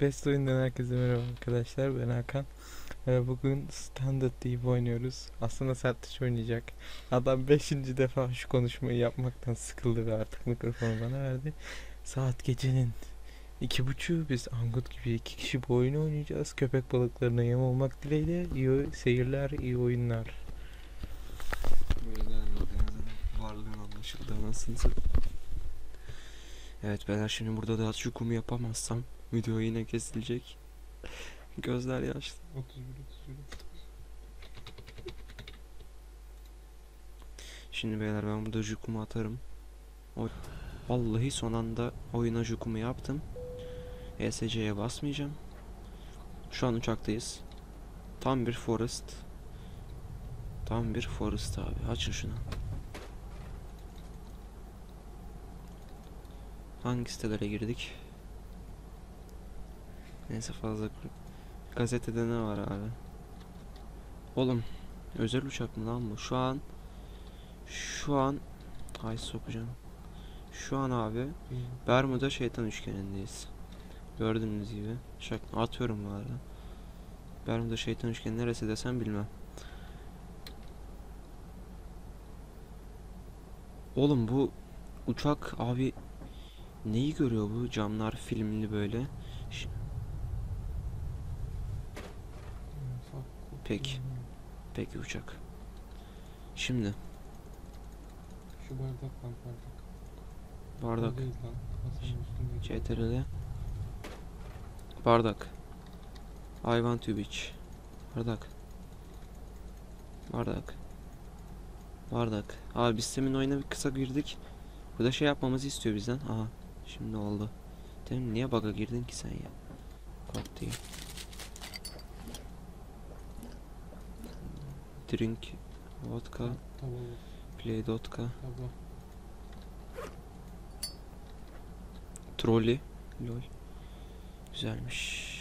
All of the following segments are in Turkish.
Best oyundan herkese merhaba arkadaşlar ben Hakan. Ee, Bugün Standard deyip oynuyoruz. Aslında Sertaç oynayacak. Adam 5. defa şu konuşmayı yapmaktan sıkıldı ve artık mikrofonu bana verdi. Saat gecenin iki buçuğu biz Angut gibi iki kişi bu oyunu oynayacağız. Köpek balıklarına yem olmak dileğiyle iyi seyirler iyi oyunlar. Varlığın anlaşıldı anasını. Evet beyler şimdi burada da şu kumu yapamazsam video yine kesilecek. Gözler yaşlı. 31 31 Şimdi beyler ben burada jukumu atarım. O Vallahi son anda oyuna jukumu yaptım. ESC'ye basmayacağım. Şu an uçaktayız. Tam bir forest. Tam bir forest abi. Açın şunu. Hangi sitelere girdik? Neyse fazla Gazetede ne var abi? Oğlum özel uçak mı lan bu? Şu an şu an ay sokacağım. Şu an abi Bermuda şeytan üçgenindeyiz. Gördüğünüz gibi. Şak atıyorum bu arada. Bermuda şeytan üçgeni neresi desem bilmem. Oğlum bu uçak abi neyi görüyor bu camlar filmli böyle. Ş- Peki. Peki uçak. Şimdi. Şu bardak lan bardak. Bardak. CTRL Bardak I want to beach Bardak. Bardak. Bardak. Abi biz sistemin oyuna bir kısa girdik. Burada şey yapmamızı istiyor bizden. Aha şimdi oldu. Demin niye bug'a girdin ki sen ya? Kod değil Drink Vodka Taba Play vodka. Taba Trolley Lol. Güzelmiş.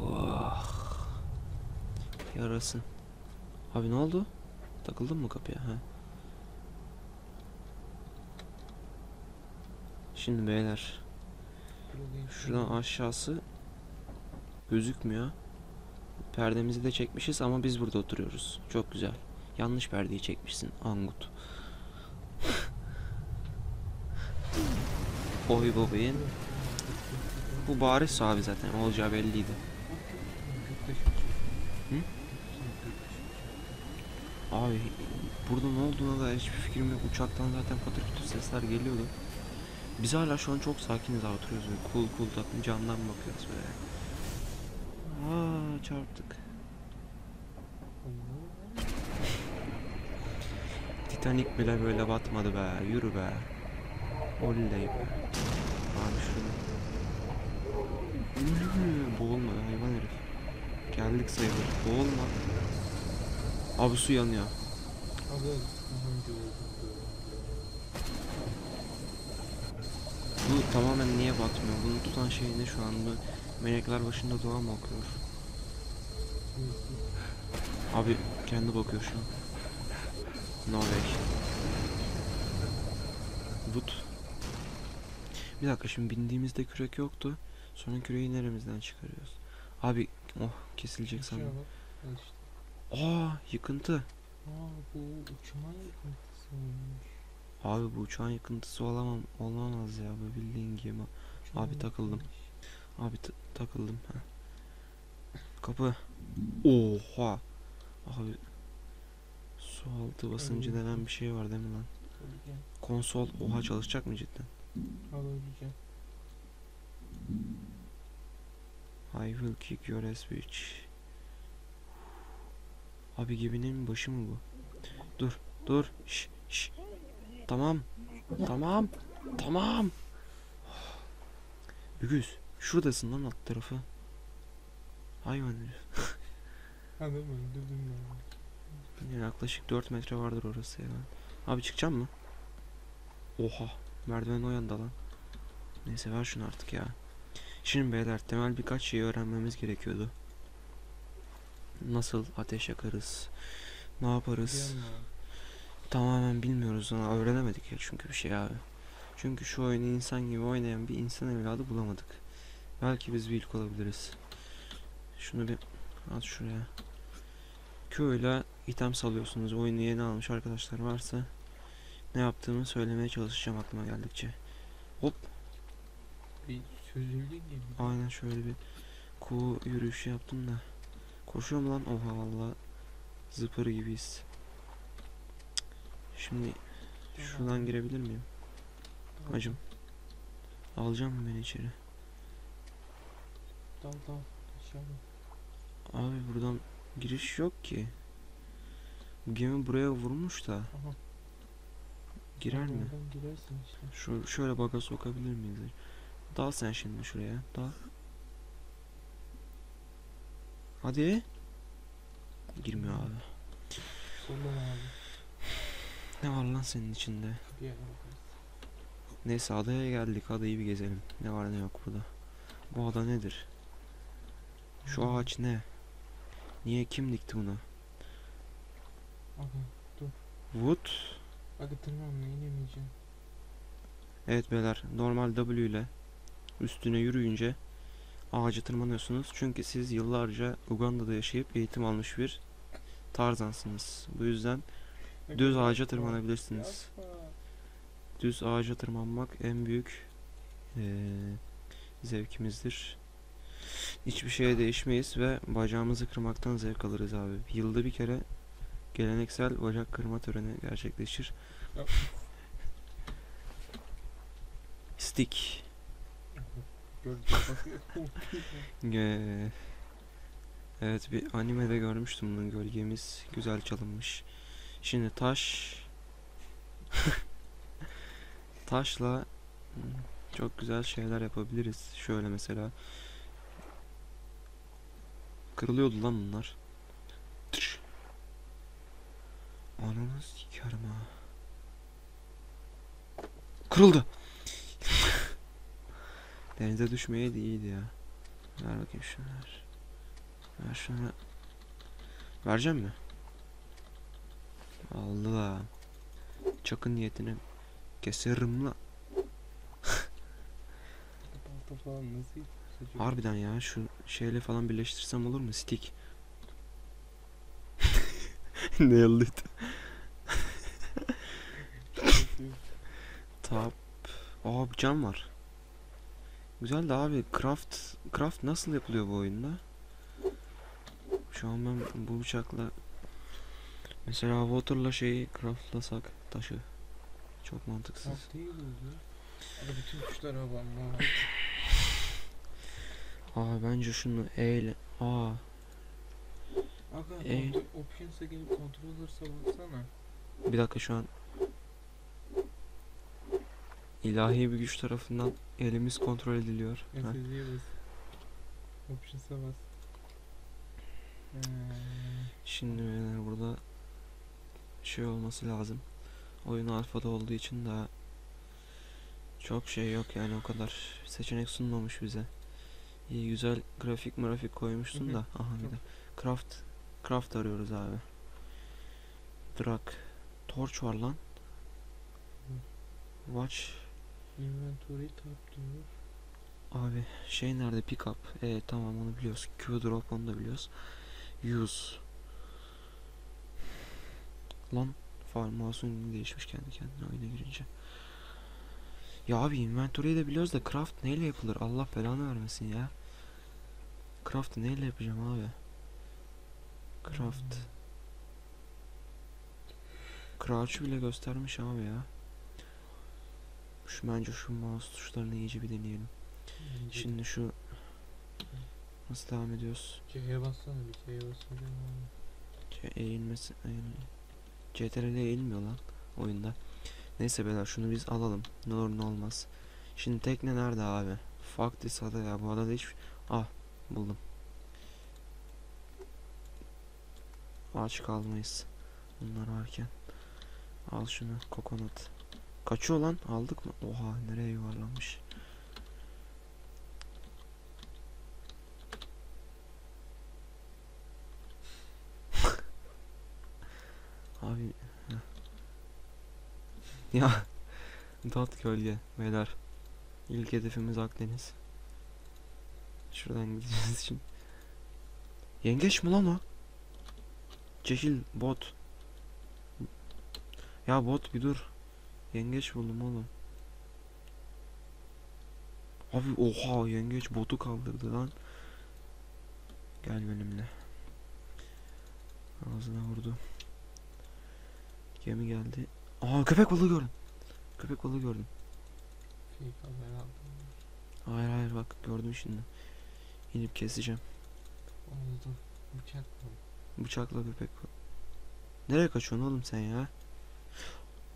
Oh. Yarasın. Abi ne oldu? Takıldın mı kapıya? Ha. Şimdi beyler Şuradan aşağısı Gözükmüyor Perdemizi de çekmişiz ama biz burada oturuyoruz. Çok güzel. Yanlış perdeyi çekmişsin Angut. Oy babayın Bu bariz abi zaten olacağı belliydi. Abi burada ne olduğuna dair hiçbir fikrim yok. Uçaktan zaten patır kütür sesler geliyordu. Biz hala şu an çok sakiniz oturuyoruz. Böyle cool cool takım camdan bakıyoruz böyle. Aa çarptık. Titanic bile böyle batmadı be. Yürü be. Oley be. Abi. Yürü, Boğulma hayvan herif. Geldik sayılır. Boğulma. Abi su yanıyor. Bu tamamen niye batmıyor? Bunu tutan şey ne şu anda? Melekler başında dua mı okuyor? Abi kendi bakıyor şu an. No way. Wood. Bir dakika şimdi bindiğimizde kürek yoktu. Sonra küreği neremizden çıkarıyoruz? Abi oh kesilecek. Al işte. Aa yıkıntı. Aa bu uçağın yıkıntısıymış. Abi bu uçağın yıkıntısı olamam olamaz ya bu bildiğin gemi. Abi takıldım. Abi takıldım. Ha. Kapı. Oha. Abi su altı basıncı denen bir şey var değil mi lan? Konsol oha çalışacak mı cidden? I will kick your ass bitch. Abi geminin başı mı bu? Dur, dur. Şş, şş. Tamam. Tamam. Tamam. Ügüz. Şuradasın lan alt tarafı. Hayvan herif. Adam öldürdüm. Yani yaklaşık 4 metre vardır orası ya. Abi çıkacağım mı? Oha. Merdiven o yanda lan. Neyse ver şunu artık ya. Şimdi beyler temel birkaç şey öğrenmemiz gerekiyordu. Nasıl ateş yakarız? Ne yaparız? Tamamen bilmiyoruz ama öğrenemedik ya çünkü bir şey abi. Çünkü şu oyunu insan gibi oynayan bir insan evladı bulamadık. Belki biz bir ilk olabiliriz. Şunu bir at şuraya. Q'yla item salıyorsunuz. Oyunu yeni almış arkadaşlar varsa ne yaptığımı söylemeye çalışacağım aklıma geldikçe. Bir çözüldüğün gibi. Aynen şöyle bir kuğu yürüyüşü yaptım da. Koşuyor mu lan? Oha valla zıpır gibiyiz. Şimdi şuradan girebilir miyim? Hacım. Alacağım mı beni içeri? Dal dal. Aşağıda. Abi buradan giriş yok ki. Gemi buraya vurmuş da. Aha. Girer mi? Girersin işte. Şu şöyle baga sokabilir miyiz? Dal sen şimdi şuraya. Dal. Hadi. Girmiyor abi. Soldan abi. Ne var lan senin içinde? Neyse adaya geldik. Adayı bir gezelim. Ne var ne yok burada. Bu ada nedir? Şu Aha. ağaç ne? Niye kim dikti bunu? Aga. Wood. Aga tırmanma inemeyeceğim. Evet beyler normal W ile üstüne yürüyünce ağaca tırmanıyorsunuz. Çünkü siz yıllarca Uganda'da yaşayıp eğitim almış bir tarzansınız. Bu yüzden düz ağaca tırmanabilirsiniz. Düz ağaca tırmanmak en büyük eee, zevkimizdir. Hiçbir şeye değişmeyiz ve bacağımızı kırmaktan zevk alırız abi. Yılda bir kere geleneksel bacak kırma töreni gerçekleşir. Stick. Evet bir animede görmüştüm bunu gölgemiz güzel çalınmış. Şimdi taş taşla hmm, çok güzel şeyler yapabiliriz. Şöyle mesela kırılıyordu lan bunlar. Tüş. Ananı sikerim ha. Kırıldı. Denize düşmeye de iyiydi ya. Ver bakayım şunu ver. Şunu. Vereceğim mi? Allah. Çakın niyetini keserim la. Harbiden ya şu şeyle falan birleştirsem olur mu? Stick. Nailed it. Tap. Aa cam var. Güzel de abi craft craft nasıl yapılıyor bu oyunda? Şu an ben bu bıçakla mesela water'la şeyi craftlasak taşı çok mantıksız. Aga bütün tuşlara banma. Aa bence şunu E ile aa Aga E. Options'a gelip controller'sa baksana. bir dakika şu an ilahi bir güç tarafından elimiz kontrol ediliyor. Ha, Efe'ye bas. Options'a bas. Ee, Şimdi beyler burada şey olması lazım. Oyun alfada olduğu için daha çok şey yok yani o kadar seçenek sunmamış bize. İyi güzel grafik grafik koymuşsun Hı hı. da. Aha bir de craft craft arıyoruz abi. Drag torch var lan. Watch. İnventory tab diyor. abi şey nerede? Pick up evet tamam onu biliyoruz. Q drop onu da biliyoruz. Use. Lan far mouse'un değişmiş kendi kendine oyuna girince. Ya abi inventory'yi de biliyoruz da craft neyle yapılır? Allah belanı vermesin ya craft'ı neyle yapacağım abi craft crouch'u bile göstermiş abi ya şu bence şu mouse tuşlarını iyice bir deneyelim Hmm, Şimdi şu nasıl devam ediyoruz? C'ye bassana bir C'ye oluyor? C eğilmesi eğil- CTRL eğilmiyor lan oyunda. Neyse beyler şunu biz alalım. Ne olur ne olmaz. Şimdi tekne nerede abi? Fuck this ada ya. Bu adada hiç... Ah buldum. Aç kalmayız. Bunlar varken. Al şunu kokonat. Kaçıyor lan aldık mı? Oha nereye yuvarlanmış. Abi ya Dat gölge beyler. İlk hedefimiz Akdeniz. Şuradan gideceğiz şimdi. Yengeç mi lan o? Çekil bot. Ya bot bir dur. Yengeç buldum oğlum. Abi oha yengeç botu kaldırdı lan. Gel benimle. Ağzına vurdu. Gemi geldi. Aa köpek balığı gördüm. Köpek balığı gördüm. Aldım. Hayır hayır bak gördüm şimdi. İnip keseceğim. Oldu. Bıçak mı? Bıçakla köpek. Nereye kaçıyorsun oğlum sen ya?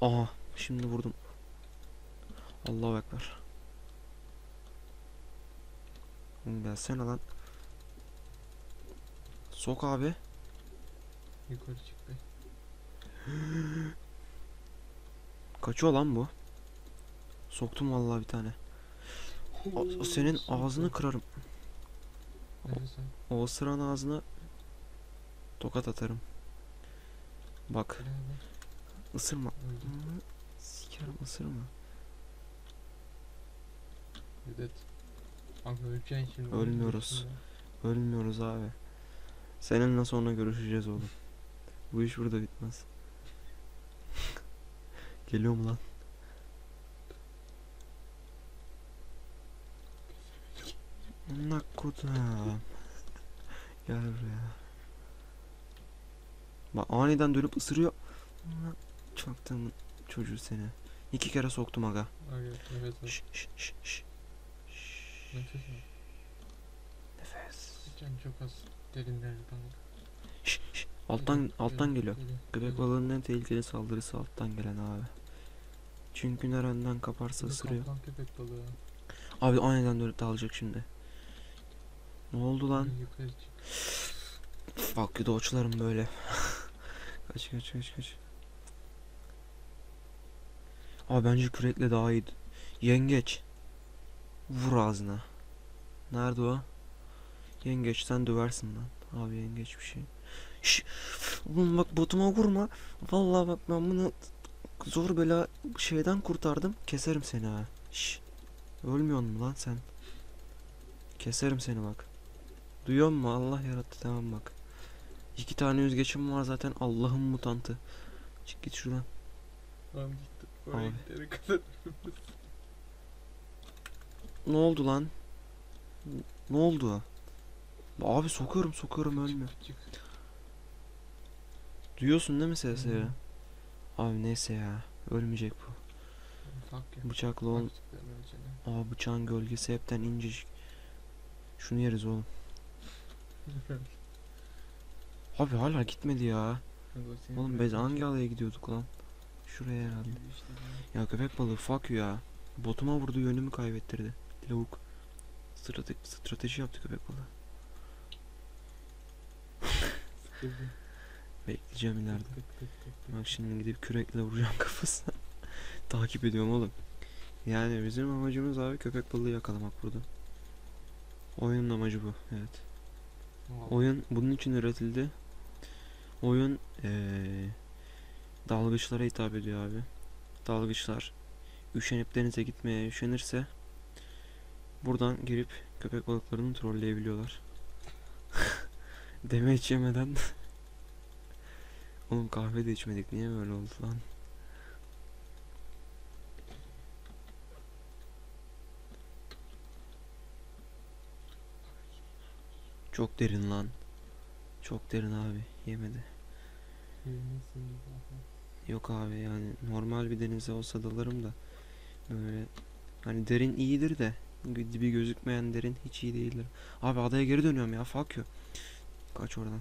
Aha şimdi vurdum. Allahu ekber. Gelsene lan. Sok abi. Yukarı çık be. Kaçıyor lan bu. Soktum vallahi bir tane. A- senin ağzını kırarım. Neredesin? O ısıran ağzına tokat atarım. Bak. Hı, Sikerim ısırma. Şimdi. Ölmüyoruz. Ölmüyoruz abi. Seninle sonra görüşeceğiz oğlum. Bu iş burada bitmez. Geliyor mu lan? Amına kodum. Gel buraya. Bak aniden dönüp ısırıyor. Çaktığımın çocuğu seni. İki kere soktum aga. Nefes al. Şş, şş, şş, şş. Nefes al. Nefes. Can çok az. Derinlerde dalga. Şş, şş. Alttan alttan geliyor. Köpek balığının en tehlikeli saldırısı alttan gelen abi. Çünkü nereden kaparsa ısırıyor. Kaplan köpek balığı. Abi aniden dönüp dalacak şimdi. Ne oldu lan? Çık. Bak doçlarım böyle. kaç kaç kaç kaç. Abi bence kürekle daha iyi. Yengeç. Vur ağzına. Nerede o? Yengeç sen döversin lan. Abi yengeç bir şey. Şş. Oğlum bak botuma vurma. Vallahi bak ben bunu zor bela şeyden kurtardım. Keserim seni ha. Şş. Ölmüyor mu lan sen? Keserim seni bak. Duyuyor musun? Allah yarattı tamam bak. İki tane yüzgeçim var zaten Allah'ın mutantı. Çık git şuradan. Tamam gitti. Oraya Abi. gidene kadar. Ne oldu lan? Ne oldu? Abi sokuyorum sokuyorum ölmüyor. Çık. Duyuyorsun değil mi sesi? Hı. Abi neyse ya. Ölmeyecek bu. Fuck ya. Bıçaklı ol. Aa bıçağın gölgesi hepten incecik. Şunu yeriz oğlum. Abi hala gitmedi ya. Oğlum biz hangi alaya gidiyorduk lan? Şuraya herhalde. Ya köpek balığı fuck ya. Botuma vurdu yönümü kaybettirdi. Lavuk. Strate strateji yaptı köpek balığı. Bekleyeceğim ileride. Bak şimdi gidip kürekle vuracağım kafasına. Takip ediyorum oğlum. Yani bizim amacımız abi köpek balığı yakalamak burada. Oyunun amacı bu. Evet. Oyun bunun için üretildi. Oyun eee dalgıçlara hitap ediyor abi. Dalgıçlar üşenip denize gitmeye üşenirse buradan girip köpek balıklarını trolleyebiliyorlar. Deme hiç yemeden. Oğlum kahve de içmedik. Niye böyle oldu lan? Çok derin lan. Çok derin abi. Yemedi. Yok abi yani normal bir denize olsa dalarım da böyle hani derin iyidir de dibi gözükmeyen derin hiç iyi değildir. Abi adaya geri dönüyorum ya fuck you. Kaç oradan.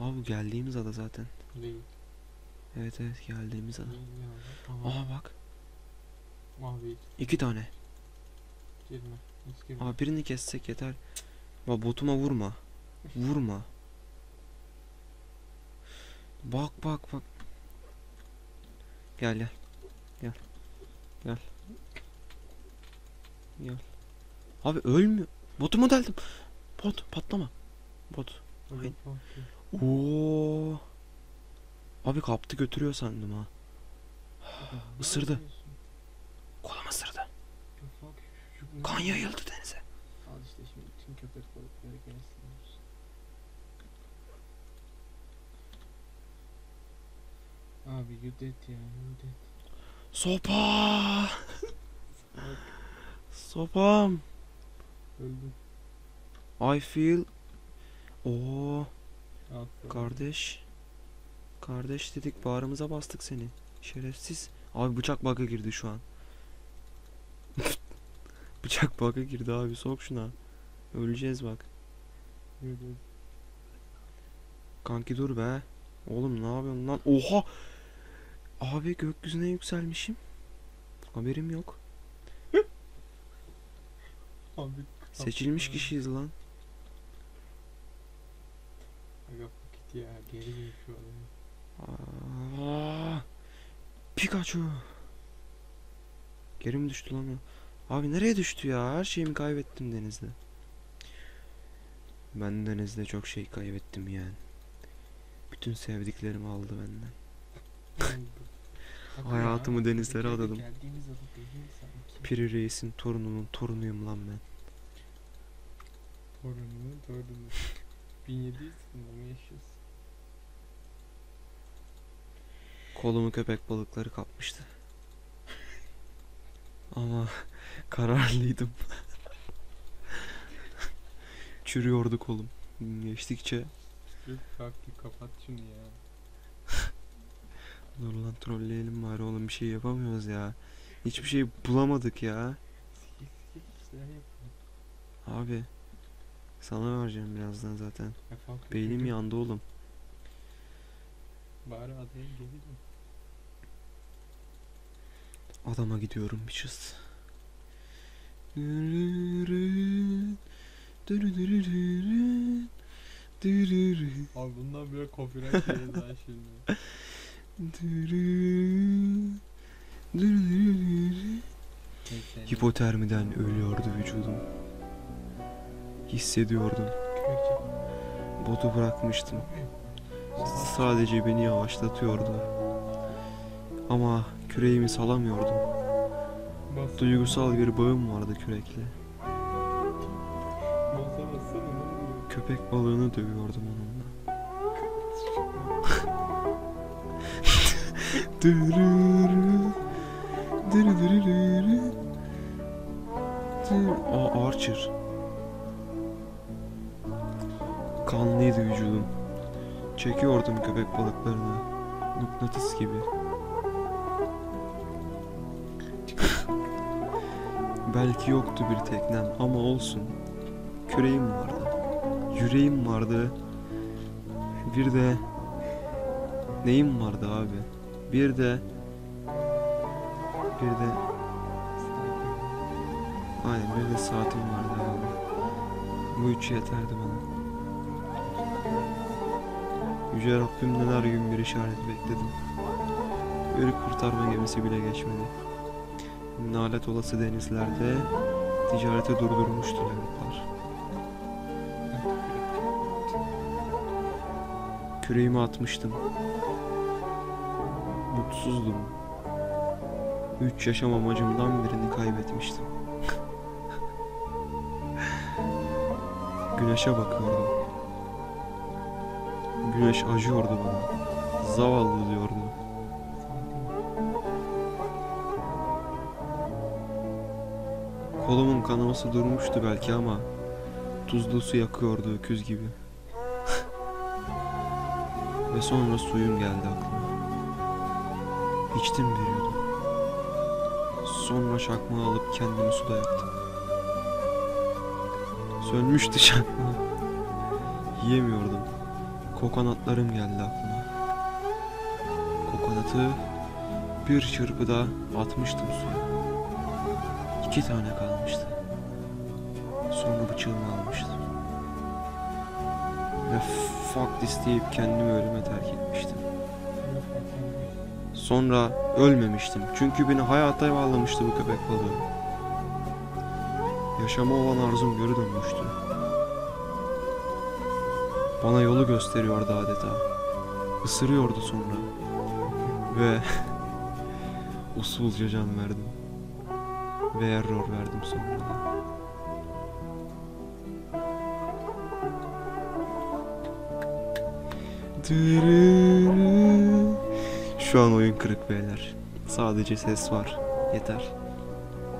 Abi geldiğimiz ada zaten. Değil. Evet evet geldiğimiz ada. Aha. Aha bak Mavi. iki tane. Girme. Hiç girme. Abi birini kessek yeter. Bak botuma vurma. Vurma. Bak bak bak. Gel gel. Gel. Gel. Gel. Abi ölmüyor. Botumu deldim. Bot patlama. Bot. You. Oo. Abi kaptı götürüyor sandım ha. Isırdı. yapıyorsun? Kan yayıldı denize. Al işte şimdi bütün köpek balıkları genişliyoruz. Abi you dead ya you dead. Sopa. Sopam. öldüm. I feel. Oo kardeş. Kardeş dedik bağrımıza bastık seni. Şerefsiz. Abi bıçak bug'a girdi şu an. bıçak bug'a girdi abi sok şuna. Öleceğiz bak. Kanki dur be. Oğlum ne yapıyorsun lan? Oha! Abi gökyüzüne yükselmişim. Haberim yok. Abi Seçilmiş kapı- kişiyiz lan. Aga paket ya geri gel şu adamı. Aa, Pikachu. Geri mi düştü lan o? Abi nereye düştü ya? Her şeyimi kaybettim denizde. Ben denizde çok şey kaybettim yani. Bütün sevdiklerimi aldı benden. Hayatımı ya, denizlere adadım. Piri Reis'in torununun torunuyum lan ben. Torununu torunu. 1700 yılında mı yaşıyorsun? Kolumu köpek balıkları kapmıştı. Ama kararlıydım. Çürüyordu kolum. Geçtikçe kalk kapat şunu ya. Dur lan trolleyelim bari oğlum bir şey yapamıyoruz ya. Hiçbir şey bulamadık ya. Abi sana vereceğim birazdan zaten. Beynim yandı oğlum. Bari adaya gelirim. Adama gidiyorum bir çız. Abi bundan bile copyright yeriz ha şimdi. Hipotermiden ölüyordu vücudum. Hissediyordum. Botu bırakmıştım. Sadece beni yavaşlatıyordu. Ama küreğimi salamıyordum. Duygusal bir bağım vardı kürekle. Köpek balığını dövüyordum onunla. Aa Archer. Kanlıydı vücudum. Çekiyordum köpek balıklarını. Mıknatıs gibi. Belki yoktu bir teknem ama olsun. Küreğim vardı. Yüreğim vardı. Bir de neyim vardı abi? Bir de bir de aynen bir de saatim vardı abi. Bu üç yeterdi bana. Yüce Rabbimden her gün bir işaret bekledim. Bir kurtarma gemisi bile geçmedi. Nalet olası denizlerde ticareti durdurmuştu lavuklar. Küreğimi atmıştım. Mutsuzdum. Üç yaşam amacımdan birini kaybetmiştim. Güneşe bakıyordum. Güneş acıyordu bana. Zavallı diyordu. Kolumun kanaması durmuştu belki ama tuzlu su yakıyordu öküz gibi. Ve sonra suyum geldi aklıma. İçtim bir. Sonra çakmağı alıp kendimi suda yaktım. Sönmüştü çakmağı. Yiyemiyordum. Kokonatlarım geldi aklıma. Kokonatı bir çırpıda atmıştım suya. İki tane kalmıştı. Sonra bıçağımı almıştım. Ve fuck this deyip kendimi ölüme terk etmiştim. Sonra ölmemiştim. Çünkü beni hayata bağlamıştı bu köpek balığı. Yaşama olan arzum geri dönmüştü. Bana yolu gösteriyordu adeta. Isırıyordu sonra. Ve usulca can verdim. Ve error verdim sonra. Dırı. Şu an oyun kırık beyler. Sadece ses var. Yeter.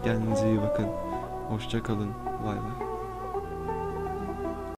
Kendinize iyi bakın. Hoşça kalın. Bay bay.